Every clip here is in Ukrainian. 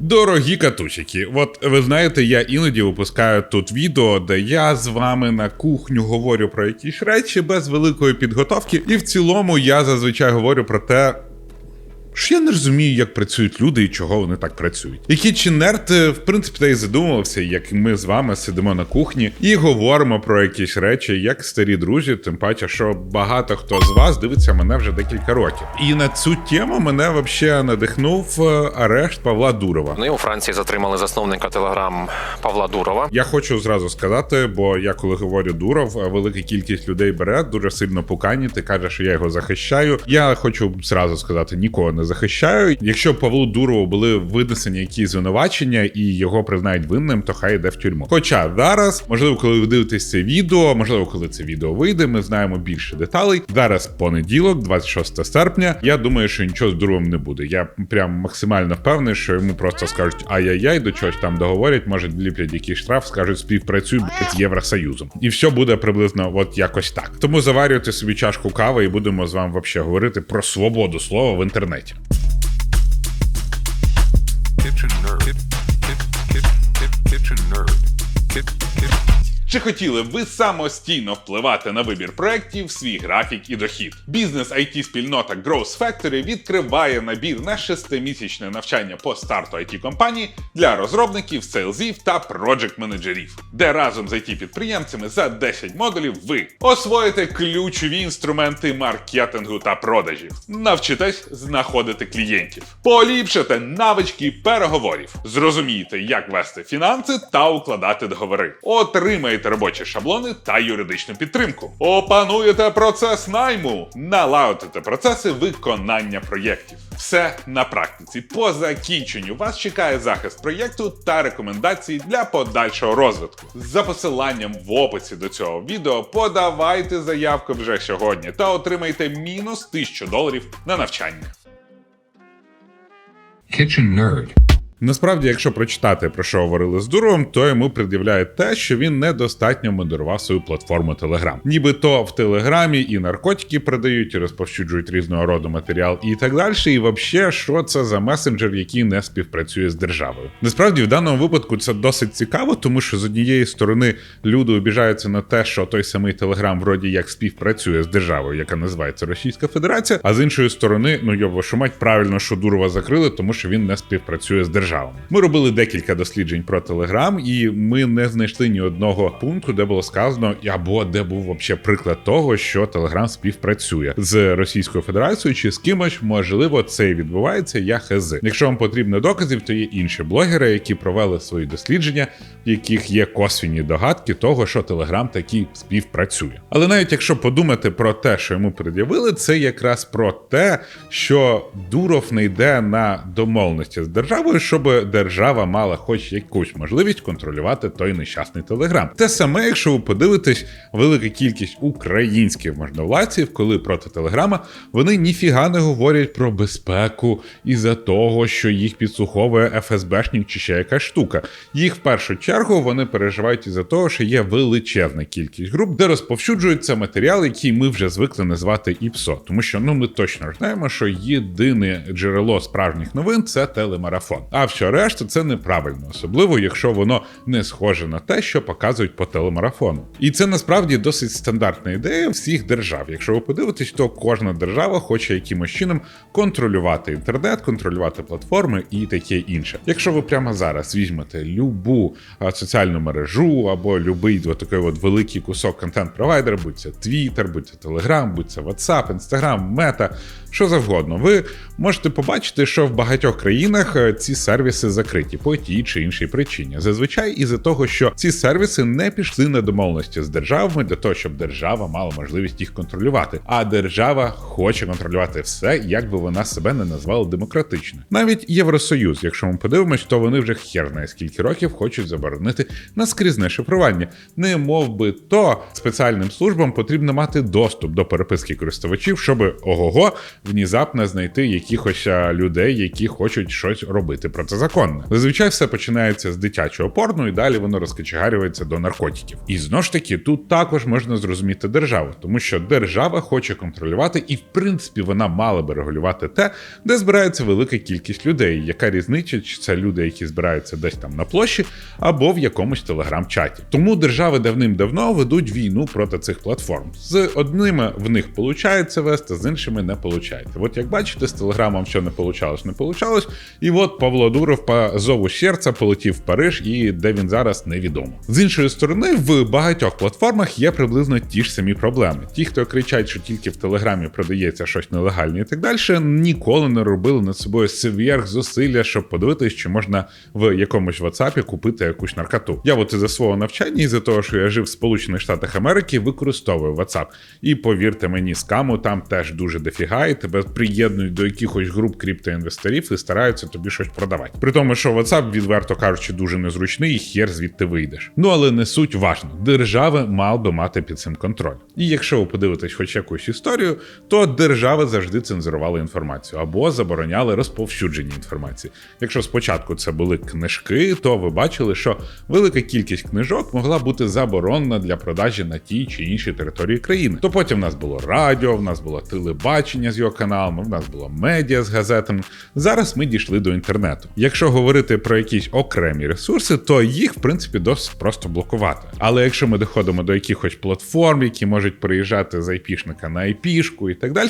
Дорогі катусики, от ви знаєте, я іноді випускаю тут відео, де я з вами на кухню говорю про якісь речі без великої підготовки, і в цілому я зазвичай говорю про те. Що я не розумію, як працюють люди і чого вони так працюють. Які е, в принципі, та й задумувався, як ми з вами сидимо на кухні і говоримо про якісь речі, як старі друзі, тим паче, що багато хто з вас дивиться мене вже декілька років. І на цю тему мене взагалі надихнув е, арешт Павла Дурова. Ну і у Франції затримали засновника телеграм Павла Дурова. Я хочу зразу сказати, бо я коли говорю Дуров, велика кількість людей бере дуже сильно пукані. Ти кажеш, що я його захищаю. Я хочу зразу сказати, нікого не захищаю. Якщо Павлу Дурову були винесені якісь звинувачення і його признають винним, то хай йде в тюрму. Хоча зараз, можливо, коли ви дивитесь це відео, можливо, коли це відео вийде, ми знаємо більше деталей. Зараз понеділок, 26 серпня. Я думаю, що нічого з Дуровим не буде. Я прям максимально впевнений, що йому просто скажуть ай-яй-яй, до чогось там договорять, може вліплять якийсь штраф, скажуть співпрацюй з Євросоюзом. І все буде приблизно от якось так. Тому заварюйте собі чашку кави і будемо з вами взагалі говорити про свободу слова в інтернеті. Ciao. Чи хотіли ви самостійно впливати на вибір проєктів, свій графік і дохід? Бізнес it спільнота Growth Factory відкриває набір на шестимісячне навчання по старту it компанії для розробників, сейлзів та проджект менеджерів, де разом з it підприємцями за 10 модулів ви освоїте ключові інструменти маркетингу та продажів, навчитесь знаходити клієнтів, поліпшите навички переговорів, зрозумієте, як вести фінанси та укладати договори, отримаєте робочі шаблони та юридичну підтримку, опануєте процес найму, налагодите процеси виконання проєктів. Все на практиці. По закінченню вас чекає захист проєкту та рекомендації для подальшого розвитку. За посиланням в описі до цього відео подавайте заявку вже сьогодні та отримайте мінус 1000 доларів на навчання. Kitchen nerd. Насправді, якщо прочитати про що говорили з Дуровим, то йому пред'являють те, що він недостатньо модерував свою платформу Telegram. Нібито в Телеграмі і наркотики продають, і розповсюджують різного роду матеріал і так далі. І взагалі, що це за месенджер, який не співпрацює з державою. Насправді, в даному випадку це досить цікаво, тому що з однієї сторони люди обіжаються на те, що той самий Телеграм вроді як співпрацює з державою, яка називається Російська Федерація. А з іншої сторони, ну його що мать правильно, що Дурова закрили, тому що він не співпрацює з державою. Ми робили декілька досліджень про Телеграм, і ми не знайшли ні одного пункту, де було сказано, або де був вообще приклад того, що Телеграм співпрацює з Російською Федерацією чи з кимось. Можливо, це і відбувається. Я хз. Якщо вам потрібно доказів, то є інші блогери, які провели свої дослідження, в яких є косвіні догадки того, що Телеграм таки співпрацює. Але навіть якщо подумати про те, що йому пред'явили, це якраз про те, що Дуров не йде на домовленості з державою, щоб держава мала хоч якусь можливість контролювати той нещасний телеграм. Те саме, якщо ви подивитесь, велика кількість українських можновладців, коли проти телеграма, вони ніфіга не говорять про безпеку із-за того, що їх підслуховує ФСБшник чи ще якась штука. Їх в першу чергу вони переживають із-за того, що є величезна кількість груп, де розповсюджується матеріал, який ми вже звикли назвати ІПСО, тому що ну ми точно знаємо, що єдине джерело справжніх новин це телемарафон. А все решта це неправильно, особливо якщо воно не схоже на те, що показують по телемарафону. І це насправді досить стандартна ідея всіх держав. Якщо ви подивитесь, то кожна держава хоче якимось чином контролювати інтернет, контролювати платформи і таке інше. Якщо ви прямо зараз візьмете любу а, соціальну мережу або любий такий от великий кусок контент-провайдера, будь це Twitter, будь це Telegram, будь це WhatsApp, Instagram, Meta, що завгодно, ви можете побачити, що в багатьох країнах е, ці сервіси закриті по тій чи іншій причині. Зазвичай із-за того, що ці сервіси не пішли на домовленості з державами для того, щоб держава мала можливість їх контролювати. А держава хоче контролювати все, як би вона себе не назвала демократично. Навіть Євросоюз, якщо ми подивимось, то вони вже хер знає скільки років хочуть заборонити наскрізне шифрування. Не мов би то спеціальним службам потрібно мати доступ до переписки користувачів, щоб ого-го внезапно знайти якихось людей, які хочуть щось робити проти протизаконне. Зазвичай все починається з дитячого порну, і далі воно розкочегарюється до наркотиків. І знову ж таки, тут також можна зрозуміти державу, тому що держава хоче контролювати, і в принципі вона мала би регулювати те, де збирається велика кількість людей. Яка різниця, чи це люди, які збираються десь там на площі, або в якомусь телеграм-чаті. Тому держави давним-давно ведуть війну проти цих платформ. З одними в них виходить вести, з іншими не виходить. От як бачите, з телеграмом що не получалось, не получалось. І от Павло Дуров по зову серця полетів в Париж, і де він зараз невідомо. З іншої сторони, в багатьох платформах є приблизно ті ж самі проблеми. Ті, хто кричать, що тільки в телеграмі продається щось нелегальне і так далі, ніколи не робили над собою сверх зусилля, щоб подивитись, чи можна в якомусь WhatsApp купити якусь наркоту. Я от із-за свого навчання, із-за того, що я жив в Сполучених Штатах Америки, використовую WhatsApp. І повірте мені, скаму там теж дуже дофіга, і тебе приєднують до якихось груп криптоінвесторів і стараються тобі щось продавати. При тому, що WhatsApp, відверто кажучи, дуже незручний, і хер звідти вийдеш. Ну але не суть важно. Держави мав би мати під цим контроль. І якщо ви подивитесь хоч якусь історію, то держави завжди цензурували інформацію або забороняли розповсюдження інформації. Якщо спочатку це були книжки, то ви бачили, що велика кількість книжок могла бути заборонена для продажі на тій чи іншій території країни. То потім в нас було радіо, в нас було телебачення з його каналами, в нас було медіа з газетами. Зараз ми дійшли до інтернету. Якщо говорити про якісь окремі ресурси, то їх в принципі досить просто блокувати. Але якщо ми доходимо до якихось платформ, які можуть приїжджати з айпішника на айпішку і так далі,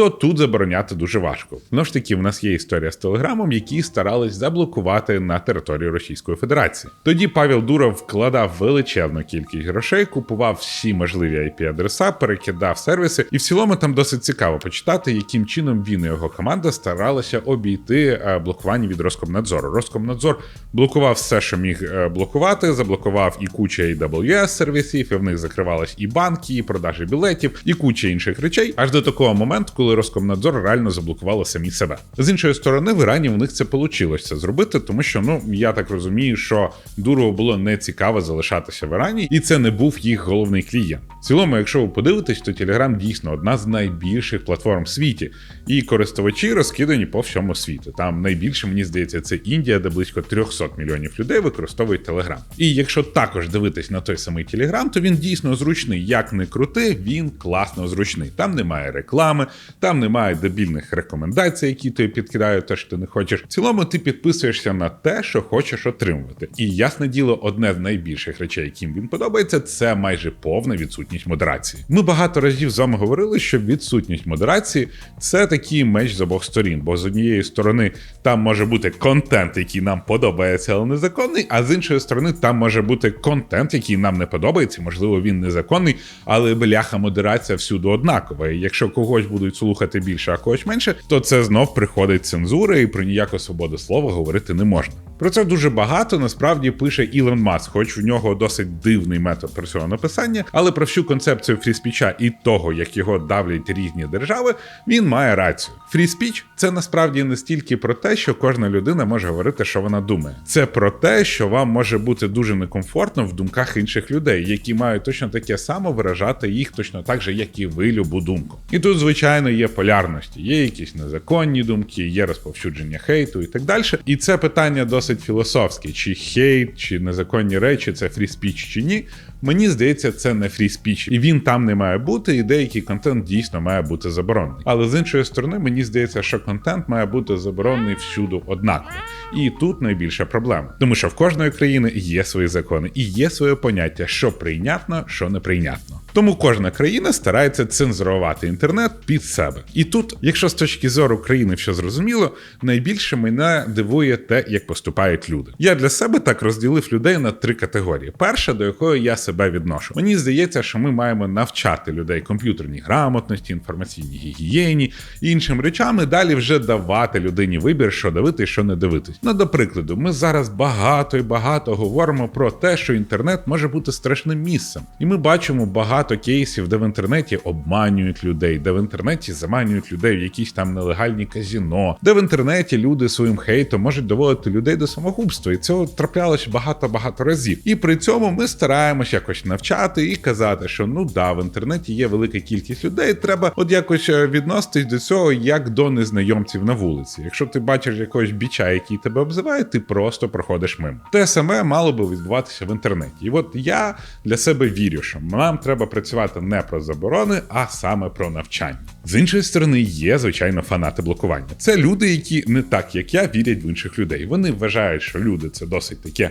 то тут забороняти дуже важко. Знову ж таки, в нас є історія з телеграмом, які старались заблокувати на території Російської Федерації. Тоді Павел Дуров вкладав величезну кількість грошей, купував всі можливі IP-адреса, перекидав сервіси, і в цілому там досить цікаво почитати, яким чином він і його команда старалися обійти е, блокування від Роскомнадзору. Роскомнадзор блокував все, що міг е, блокувати, заблокував і куча AWS сервісів, і в них закривались і банки, і продажі білетів, і куча інших речей, аж до такого моменту, коли Роскомнадзор реально заблокувало самі себе. З іншої сторони, в Ірані в них це вийшло зробити, тому що ну я так розумію, що Дурову було не цікаво залишатися в Ірані, і це не був їх головний клієнт. В цілому, якщо ви подивитесь, то Telegram дійсно одна з найбільших платформ в світі, і користувачі розкидані по всьому світу. Там найбільше, мені здається, це Індія, де близько 300 мільйонів людей використовують Telegram. І якщо також дивитись на той самий Telegram, то він дійсно зручний. Як не крути, він класно зручний. Там немає реклами, там немає дебільних рекомендацій, які тобі підкидають те, що ти не хочеш. В цілому ти підписуєшся на те, що хочеш отримувати. І ясне діло, одне з найбільших речей, яким він подобається, це майже повна відсутність модерації. Ми багато разів з вами говорили, що відсутність модерації це такий меч з обох сторін, бо з однієї сторони там може бути контент, який нам подобається, але незаконний, а з іншої сторони, там може бути контент, який нам не подобається, можливо, він незаконний, але бляха модерація всюди однакова. І якщо когось будуть слухати більше, а когось менше, то це знов приходить цензура, і про ніяку свободу слова говорити не можна. Про це дуже багато насправді пише Ілон Маск, хоч у нього досить дивний метод про цього написання, але про всю концепцію фріспіча і того, як його давлять різні держави, він має рацію. Фріспіч це насправді не стільки про те, що кожна людина може говорити, що вона думає. Це про те, що вам може бути дуже некомфортно в думках інших людей, які мають точно таке само виражати їх точно так же, як і ви, любу думку. І тут, звичайно, є полярності, є якісь незаконні думки, є розповсюдження хейту і так далі. І це питання досить філософське: чи хейт, чи незаконні речі, це фріспіч чи ні. Мені здається, це не фріспіч, і він там не має бути, і деякий контент дійсно має бути заборонений. Але з іншої сторони, мені здається, що контент має бути заборонений всюди однаково. І тут найбільша проблема, тому що в кожної країни є свої закони і є своє поняття, що прийнятно, що неприйнятно. Тому кожна країна старається цензурувати інтернет під себе. І тут, якщо з точки зору країни все зрозуміло, найбільше мене дивує те, як поступають люди. Я для себе так розділив людей на три категорії: перша, до якої я себе відношу. Мені здається, що ми маємо навчати людей комп'ютерній грамотності, інформаційній гігієні і іншим речам, і далі вже давати людині вибір, що дивитись, що не дивитись. Ну, до прикладу, ми зараз багато і багато говоримо про те, що інтернет може бути страшним місцем, і ми бачимо багато кейсів, де в інтернеті обманюють людей, де в інтернеті заманюють людей в якісь там нелегальні казіно, де в інтернеті люди своїм хейтом можуть доводити людей до самогубства, і цього траплялося багато-багато разів. І при цьому ми стараємося якось навчати і казати, що ну да, в інтернеті є велика кількість людей. Треба от якось е, відноситись до цього як до незнайомців на вулиці. Якщо ти бачиш якогось біча, який тебе обзиває, ти просто проходиш мимо. Те саме мало би відбуватися в інтернеті. І от я для себе вірю, що нам треба працювати не про заборони, а саме про навчання. З іншої сторони, є звичайно фанати блокування. Це люди, які не так як я вірять в інших людей. Вони вважають, що люди це досить таке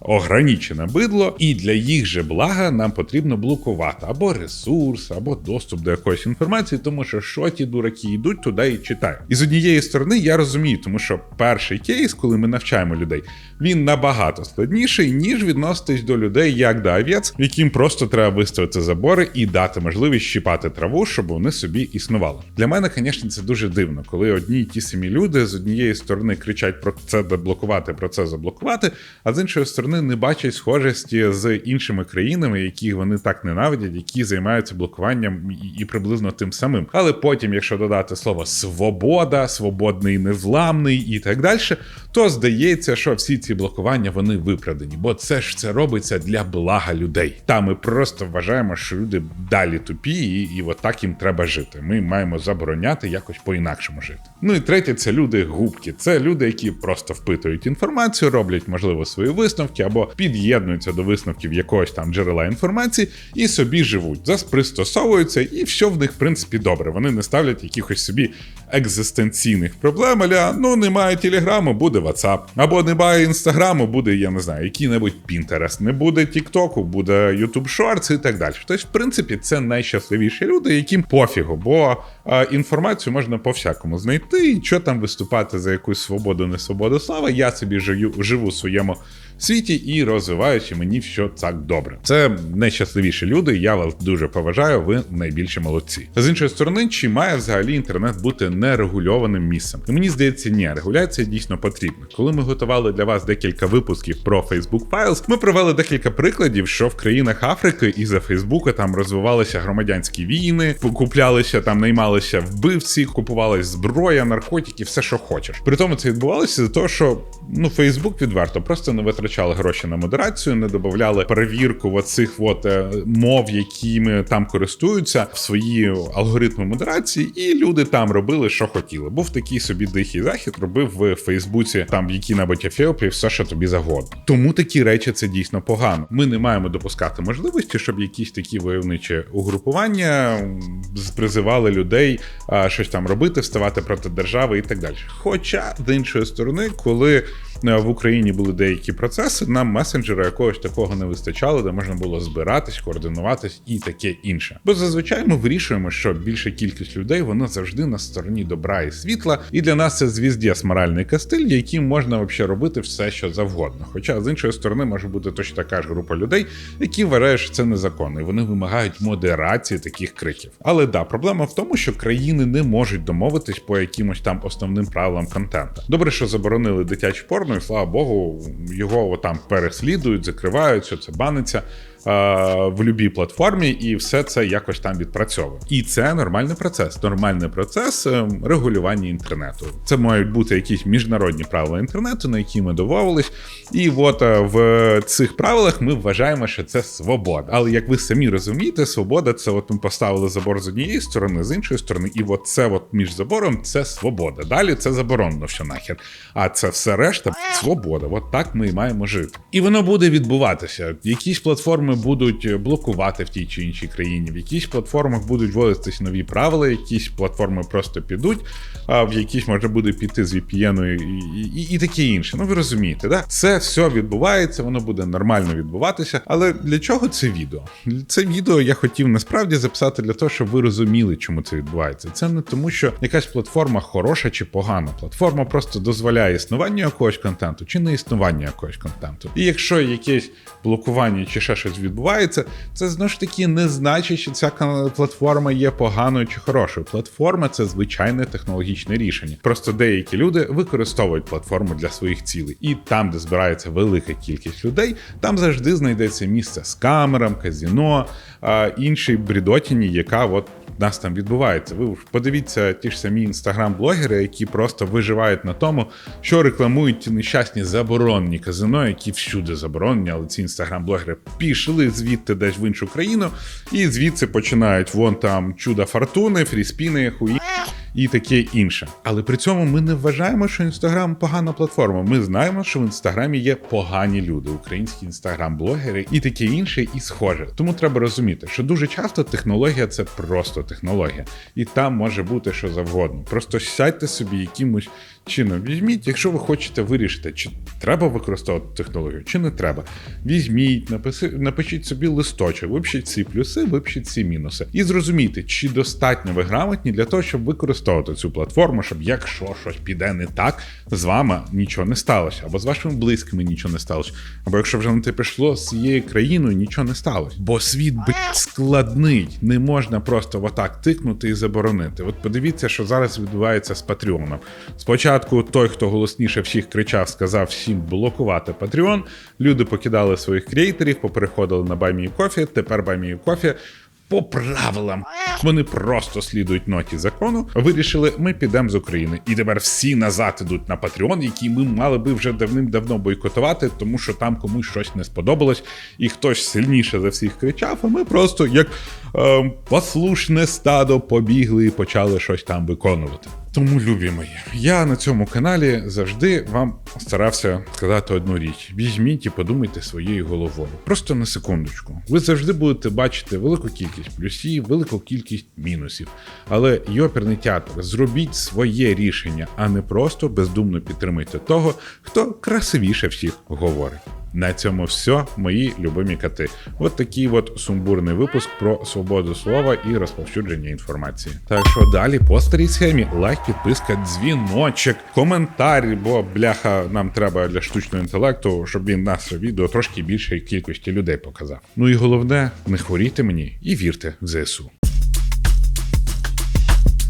ограничене бидло, і для їх же блага нам потрібно блокувати або ресурс, або доступ до якоїсь інформації, тому що що ті дураки йдуть туди і читають. І з однієї сторони я розумію, тому що перший кейс, коли ми навчаємо людей, він набагато складніший, ніж відноситись до людей як до овець, яким просто треба виставити забори і дати можливість щіпати траву, щоб вони собі існували. Для мене, звісно, це дуже дивно, коли одні й ті самі люди з однієї сторони кричать про це заблокувати, про це заблокувати, а з іншої сторони не бачать схожості з іншими країнами, які вони так ненавидять, які займаються блокуванням і, приблизно тим самим. Але потім, якщо додати слово свобода, свободний, незламний і так далі, то здається, що всі ці блокування вони виправдані, бо це ж це робиться для блага людей. Та ми просто вважаємо, що люди далі тупі, і, і от так їм треба жити. Ми маємо забороняти якось по-інакшому жити. Ну і третє, це люди губки. Це люди, які просто впитують інформацію, роблять, можливо, свої висновки або під'єднуються до висновків якогось там джерела інформації і собі живуть, заспристосовуються, і все в них, в принципі, добре. Вони не ставлять якихось собі екзистенційних проблем. Аля, ну немає телеграму, буде WhatsApp. Або немає інстаграму, буде, я не знаю, який-небудь Pinterest. Не буде Тіктоку, буде YouTube Shorts і так далі. Тобто, в принципі, це найщасливіші люди, яким пофігу, бо інформацію можна по-всякому знайти, і що там виступати за якусь свободу, не свободу слава. Я собі живу, живу в своєму світі і розвиваюся, мені все так добре. Це найщасливіші люди. Я вас дуже поважаю. Ви найбільші молодці. З іншої сторони, чи має взагалі інтернет бути нерегульованим місцем? І мені здається, ні, регуляція дійсно потрібна. Коли ми готували для вас декілька випусків про Facebook Files, ми провели декілька прикладів, що в країнах Африки із за Фейсбука там розвивалися громадянські війни, куплялися там, наймалися вбивці, купувалась зброя, наркотики, все, що хочеш. При тому це відбувалося за того, що ну Фейсбук відверто просто не витрачали гроші на модерацію, не додавали перевірку в оцих от е, мов, якими там користуються в свої алгоритми модерації, і люди там робили, що хотіли. Був такий собі дихий захід, робив в Фейсбуці там в якій-небудь Ефіопії все, що тобі завгодно. Тому такі речі це дійсно погано. Ми не маємо допускати можливості, щоб якісь такі войовничі угрупування призивали людей а, щось там робити, вставати проти держави і так далі. Хоча з іншої сторони, коли в Україні були деякі процеси, нам месенджера якогось такого не вистачало, де можна було збиратись, координуватись і таке інше. Бо зазвичай ми вирішуємо, що більша кількість людей вона завжди на стороні добра і світла, і для нас це звіздєс моральний кастиль, яким можна взагалі робити все, що завгодно. Хоча з іншої сторони може бути точно така ж група людей, які вважають, що це незаконно, і вони вимагають модерації таких криків. Але да, проблема в тому, що країни не можуть домовитись по якимось там основним правилам контенту. Добре, що заборонили дитяче порно, і слава Богу, його там переслідують, закривають, що це баниться. е, В будь-якій платформі, і все це якось там відпрацьовує. І це нормальний процес. Нормальний процес е, регулювання інтернету. Це мають бути якісь міжнародні правила інтернету, на які ми домовились. І от е, в цих правилах ми вважаємо, що це свобода. Але як ви самі розумієте, свобода це от ми поставили забор з однієї сторони, з іншої сторони, і от це от між забором це свобода. Далі це заборонено що нахер. А це все решта свобода. От так ми і маємо жити. І воно буде відбуватися. Якісь платформи будуть блокувати в тій чи іншій країні, в якісь платформах будуть вводитись нові правила, якісь платформи просто підуть, а в якісь може буде піти з VPN і, і, і таке інше. Ну ви розумієте, да? Це все відбувається, воно буде нормально відбуватися. Але для чого це відео? Це відео я хотів насправді записати для того, щоб ви розуміли, чому це відбувається. Це не тому, що якась платформа хороша чи погана. Платформа просто дозволяє існування якогось контенту чи не існування якогось контенту. І якщо якесь блокування чи ще щось відбувається, це знову ж таки не значить, що ця платформа є поганою чи хорошою. Платформа це звичайне технологічне рішення. Просто деякі люди використовують платформу для своїх цілей. І там, де збирається велика кількість людей, там завжди знайдеться місце з камерами, казіно, а іншій бредотіні, яка от нас там відбувається. Ви подивіться ті ж самі інстаграм-блогери, які просто виживають на тому, що рекламують ті нещасні заборонені казино, які всюди заборонені, але ці інстаграм-блогери пішли звідти десь в іншу країну, і звідси починають вон там чудо фортуни, фріспіни, хуї і таке інше. Але при цьому ми не вважаємо, що інстаграм погана платформа. Ми знаємо, що в інстаграмі є погані люди, українські інстаграм-блогери і таке інше, і схоже. Тому треба розуміти, що дуже часто технологія це просто технологія, і там може бути що завгодно. Просто сядьте собі якимось чином. Візьміть, якщо ви хочете вирішити, чи треба використовувати технологію, чи не треба. Візьміть, написи, напишіть собі листочок, випишіть ці плюси, випишіть ці мінуси. І зрозумійте, чи достатньо ви грамотні для того, щоб використовувати цю платформу, щоб якщо щось піде не так, з вами нічого не сталося, або з вашими близькими нічого не сталося, або якщо вже на те пішло з цією країною, нічого не сталося. Бо світ блядь, складний, не можна просто отак тикнути і заборонити. От подивіться, що зараз відбувається з Патреоном. Спочатку той, хто голосніше всіх кричав, сказав всім блокувати Patreon. Люди покидали своїх креаторів, попереходили на Кофі. Тепер Кофі по правилам. Вони просто слідують ноті закону. Вирішили, ми підемо з України. І тепер всі назад ідуть на Patreon, який ми мали би вже давним-давно бойкотувати, тому що там комусь щось не сподобалось, і хтось сильніше за всіх кричав, а ми просто як е, послушне стадо побігли і почали щось там виконувати. Тому, любі мої, я на цьому каналі завжди вам старався сказати одну річ: візьміть і подумайте своєю головою. Просто на секундочку. Ви завжди будете бачити велику кількість плюсів, велику кількість мінусів. Але йоперний театр, зробіть своє рішення, а не просто бездумно підтримуйте того, хто красивіше всіх говорить. На цьому все, мої любимі коти. От такий от сумбурний випуск про свободу слова і розповсюдження інформації. Так що далі по старій схемі лайк, підписка, дзвіночок, коментар, бо бляха нам треба для штучного інтелекту, щоб він наше відео трошки більшої кількості людей показав. Ну і головне, не хворійте мені і вірте в ЗСУ.